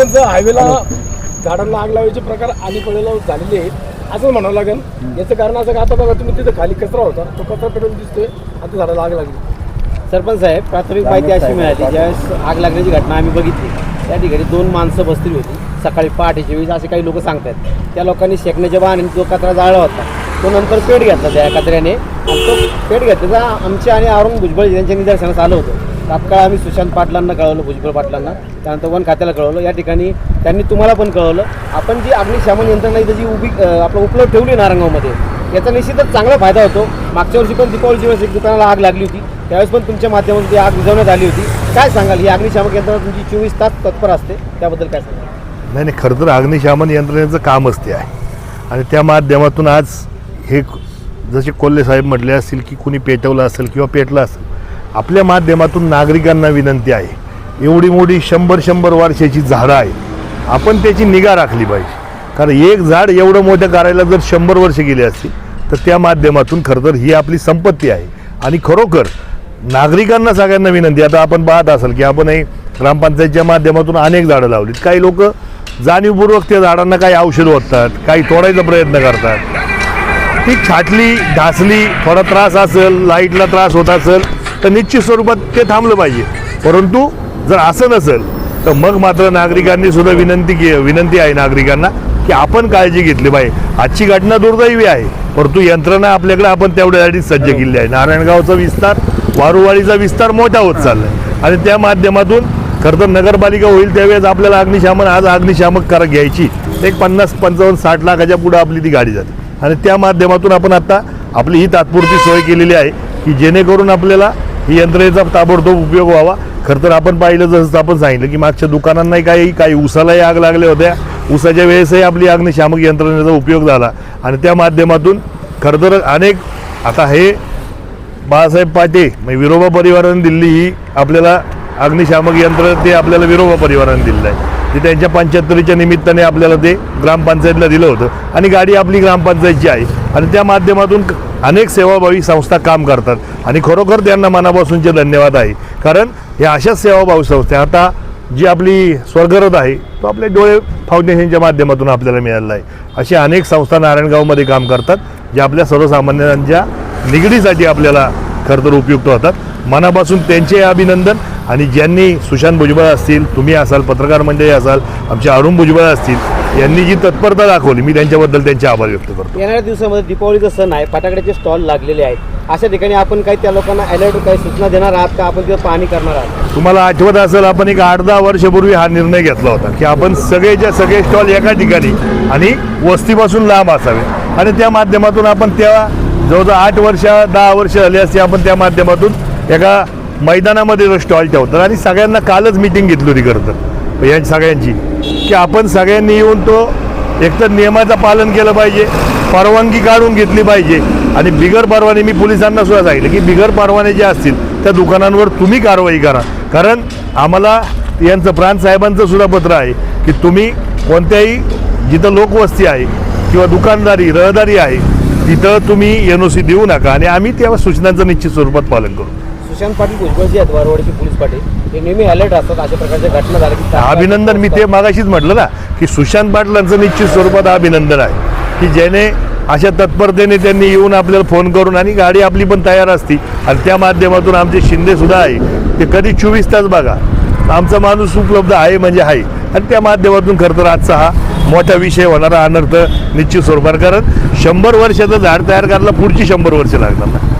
सरपंच हायवेला झाडांना आग लावायचे प्रकार आणि पडेला झालेले आहेत असं म्हणावं लागेल. याचं कारण असं का आता बघा तुम्ही तिथं खाली कचरा होता तो कचरा पेटून दिसतोय आता झाडाला आग लागली. सरपंच साहेब प्राथमिक माहिती अशी मिळाली ज्यावेळेस आग लागण्याची घटना आम्ही बघितली त्या ठिकाणी दोन माणसं बसली होती. सकाळी पहाटेच्या वेळी असे काही लोक सांगतात. त्या लोकांनी शेकण्याच्या बहाने जो कचरा जाळला होता तो नंतर पेट घेतला त्या कचऱ्याने. आणि तो पेट घेतल्याचा आमच्या आणि अरुण भुजबळ यांच्या निदर्शनास आलं होतं. तात्काळ आम्ही सुशांत पाटलांना कळवलं भुजबळ पाटलांना. त्यानंतर वन खात्याला कळवलं. या ठिकाणी त्यांनी तुम्हाला पण कळवलं. आपण जी अग्निशमन यंत्रणा इथं जी उभी आपलं उपलब्ध ठेवली नारंगावमध्ये याचा निश्चितच चांगला फायदा होतो. मागच्या वर्षी पण दीपावलीच्या वेळेस एक दुकानाला आग लागली होती. त्यावेळेस पण तुमच्या माध्यमातून ती आग विझवण्यात आली होती. काय सांगाल? ही अग्निशामक यंत्रणा तुमची चोवीस तास तत्पर असते. त्याबद्दल काय सांगाल? नाही नाही खरं तर अग्निशमन यंत्रणेचं कामच ते आहे. आणि त्या माध्यमातून आज हे जसे कोल्हे साहेब म्हटले असतील की कुणी पेटवलं असेल किंवा पेटलं असेल आपल्या माध्यमातून नागरिकांना विनंती आहे. एवढी मोठी शंभर शंभर वर्षाची झाडं आहे आपण त्याची निगा राखली पाहिजे. कारण एक झाड एवढं मोठं करायला जर शंभर वर्ष गेली असतील तर त्या माध्यमातून खरं तर ही आपली संपत्ती आहे. आणि खरोखर नागरिकांना सगळ्यांना विनंती आता आपण पाहत असाल की आपण ग्रामपंचायतच्या माध्यमातून अनेक झाडं लावलीत. काही लोक जाणीवपूर्वक त्या झाडांना काही औषध ओततात काही तोडायचा प्रयत्न करतात. ती छाटली ढासली थोडा त्रास असेल लाईटला त्रास होत असेल तर निश्चित स्वरूपात ते थांबलं पाहिजे. परंतु जर असं नसेल तर मग मात्र नागरिकांनी सुद्धा विनंती के विनंती आहे नागरिकांना की आपण काळजी घेतली पाहिजे. आजची घटना दुर्दैवी आहे परंतु यंत्रणा आपल्याकडे आपण तेवढ्यासाठी सज्ज केली आहे. नारायणगावचा विस्तार वारुवाडीचा विस्तार मोठा होत चाललाय. आणि त्या माध्यमातून खरं तर नगरपालिका होईल त्यावेळेस आपल्याला अग्निशामन आज अग्निशामक करा घ्यायची. एक पन्नास पंचावन्न साठ लाखाच्या पुढं आपली ती गाडी जाते. आणि त्या माध्यमातून आपण आता आपली ही तात्पुरती सोय केलेली आहे की जेणेकरून आपल्याला ही यंत्रणेचा ताबडतोब उपयोग व्हावा. खरं तर आपण पाहिलं जसं आपण सांगितलं की मागच्या दुकानांनाही काही काही उसालाही आग लागल्या होत्या. उसाच्या वेळेसही आपली अग्निशामक यंत्रणेचा उपयोग झाला. आणि त्या माध्यमातून खरं तर अनेक आता हे बाळासाहेब पाटे म्हणजे विरोबा परिवाराने दिल्ली ही आपल्याला अग्निशामक यंत्र ते आपल्याला विरोबा परिवाराने दिलेलं आहे. ते त्यांच्या पंच्याहत्तरीच्या निमित्ताने आपल्याला ते ग्रामपंचायतला दिलं होतं. आणि गाडी आपली ग्रामपंचायतची आहे. आणि त्या माध्यमातून अनेक सेवाभावी संस्था काम करतात. आणि खरोखर त्यांना मनापासूनचे धन्यवाद आहे. कारण ह्या अशाच सेवाभावी संस्था आता जी आपली स्वर्गरथ आहे तो आपल्या डोळे फाउंडेशनच्या माध्यमातून आपल्याला मिळालेला आहे. असे अनेक संस्था नारायणगावमध्ये काम करतात जे आपल्या सर्वसामान्यांच्या निगडीसाठी आपल्याला खरं तर उपयुक्त होतात. मनापासून त्यांचे अभिनंदन आणि ज्यांनी सुशांत भुजबळ असतील तुम्ही असाल पत्रकार मंडळी असाल आमचे अरुण भुजबळ असतील यांनी जी तत्परता दाखवली मी त्यांच्याबद्दल त्यांचे आभार व्यक्त करतो. येणाऱ्या दिवसामध्ये दीपावलीचा सण आहे फटाकड्याचे स्टॉल लागलेले आहेत. अशा ठिकाणी आपण काही त्या लोकांना अलर्ट काही सूचना देणार आहात का? आपण तिथं पाहणी करणार आहात. तुम्हाला आठवत असेल आपण एक आठ दहा वर्षापूर्वी हा निर्णय घेतला होता की आपण सगळेच्या सगळे स्टॉल एका ठिकाणी आणि वस्तीपासून लांब असावे. आणि त्या माध्यमातून आपण त्या जवळजवळ आठ वर्ष दहा वर्ष झाली असती आपण त्या माध्यमातून एका मैदानामध्ये तो स्टॉल ठेवतात. आणि सगळ्यांना कालच मिटिंग घेतली होती खरं तर. या सगळ्यांची. की आपण सगळ्यांनी येऊन तो एकतर नियमाचं पालन केलं पाहिजे परवानगी काढून घेतली पाहिजे. आणि बिगर परवाने मी पोलिसांना सुद्धा सांगितलं की बिगर परवाने जे असतील त्या दुकानांवर तुम्ही कारवाई करा. कारण आम्हाला यांचं प्रांत साहेबांचं सुद्धा पत्र आहे की तुम्ही कोणत्याही जिथं लोकवस्ती आहे किंवा दुकानदारी रहदारी आहे तिथं तुम्ही एन ओ सी देऊ नका. आणि आम्ही त्या सूचनांचं निश्चित स्वरूपात पालन करू. प्रशांत पाटील भुजबळ जे आहेत वारवाडीचे पोलीस पाटील. हे नेहमी अलर्ट असतात अशा प्रकारच्या घटना झाल्या की अभिनंदन मी ते मागाशीच म्हटलं ना की सुशांत पाटलांचं निश्चित स्वरूपात अभिनंदन आहे. की ज्याने अशा तत्परतेने त्यांनी येऊन आपल्याला फोन करून आणि गाडी आपली पण तयार असती. आणि त्या माध्यमातून आमचे शिंदे सुद्धा आहे. ते कधी चोवीस तास बघा. आमचा माणूस उपलब्ध आहे म्हणजे आहे. आणि त्या माध्यमातून खरं तर आजचा हा मोठा विषय होणारा अनर्थ निश्चित स्वरूपात कारण शंभर वर्षाचं झाड तयार करायला पुढची शंभर वर्ष लागणार